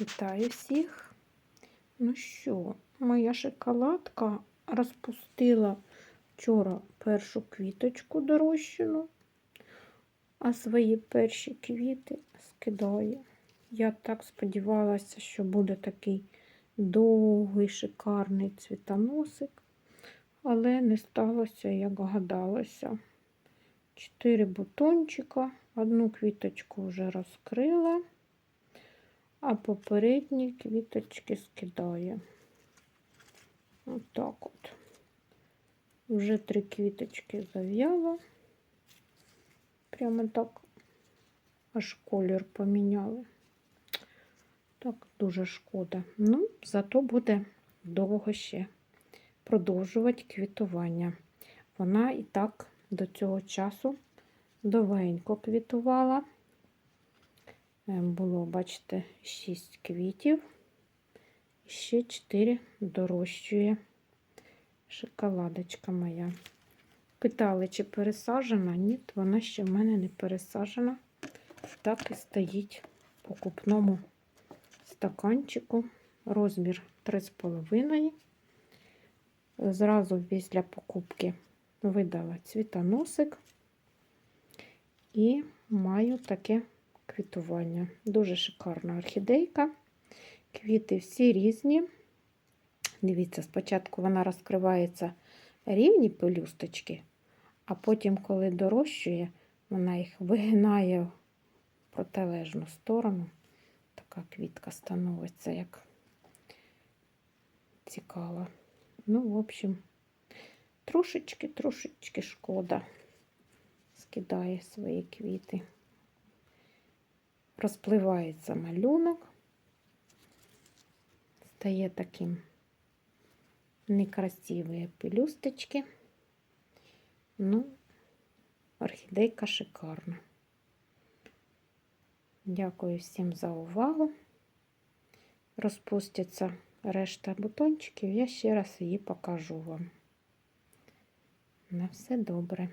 Вітаю всіх. Ну що, моя шоколадка розпустила вчора першу квіточку дорощену, а свої перші квіти скидає. Я так сподівалася, що буде такий довгий, шикарний цвітоносик, але не сталося, як гадалося. Чотири бутончика, одну квіточку вже розкрила а попередні квіточки скидає. Отак от. Вже три квіточки зав'яла. Прямо так аж колір поміняли. Так, дуже шкода. Ну, зато буде довго ще продовжувати квітування. Вона і так до цього часу довенько квітувала. Е, було, бачите, 6 квітів, ще 4 дорощує шоколадочка моя. Питали, чи пересаджена? Ні, вона ще в мене не пересаджена. Так і стоїть в покупному стаканчику. Розмір 3,5. Зразу після покупки видала цвітоносик і маю таке квітування. Дуже шикарна орхідейка. Квіти всі різні. Дивіться, спочатку вона розкривається рівні пелюсточки, а потім, коли дорощує, вона їх вигинає в протилежну сторону. Така квітка становиться, як цікава. Ну, в общем, трошечки-трошечки шкода скидає свої квіти розпливається малюнок, стає таким некрасиві пелюсточки. Ну, орхідейка шикарна. Дякую всім за увагу. Розпустяться решта бутончиків, я ще раз її покажу вам. На все добре.